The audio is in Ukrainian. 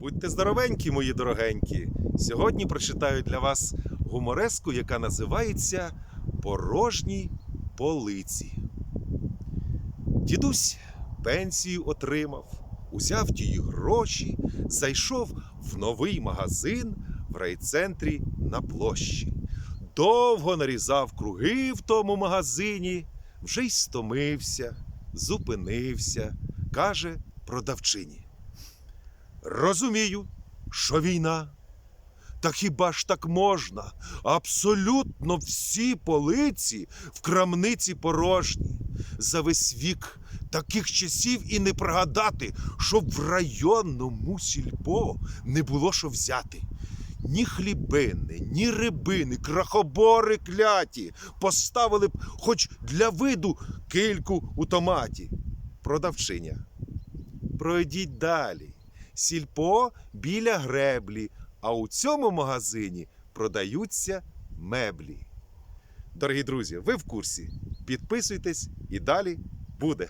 Будьте здоровенькі, мої дорогенькі. Сьогодні прочитаю для вас гумореску, яка називається Порожні полиці. Дідусь пенсію отримав, узяв тії гроші, зайшов в новий магазин в райцентрі на площі. Довго нарізав круги в тому магазині, вже й стомився, зупинився, каже продавчині. Розумію, що війна. Та хіба ж так можна? Абсолютно всі полиці в крамниці порожні. За весь вік таких часів і не пригадати, щоб в районному сільпо не було що взяти. Ні хлібини, ні рибини, крахобори кляті поставили б хоч для виду кильку у томаті. Продавчиня. Пройдіть далі. Сільпо біля греблі, а у цьому магазині продаються меблі. Дорогі друзі, ви в курсі. Підписуйтесь і далі буде.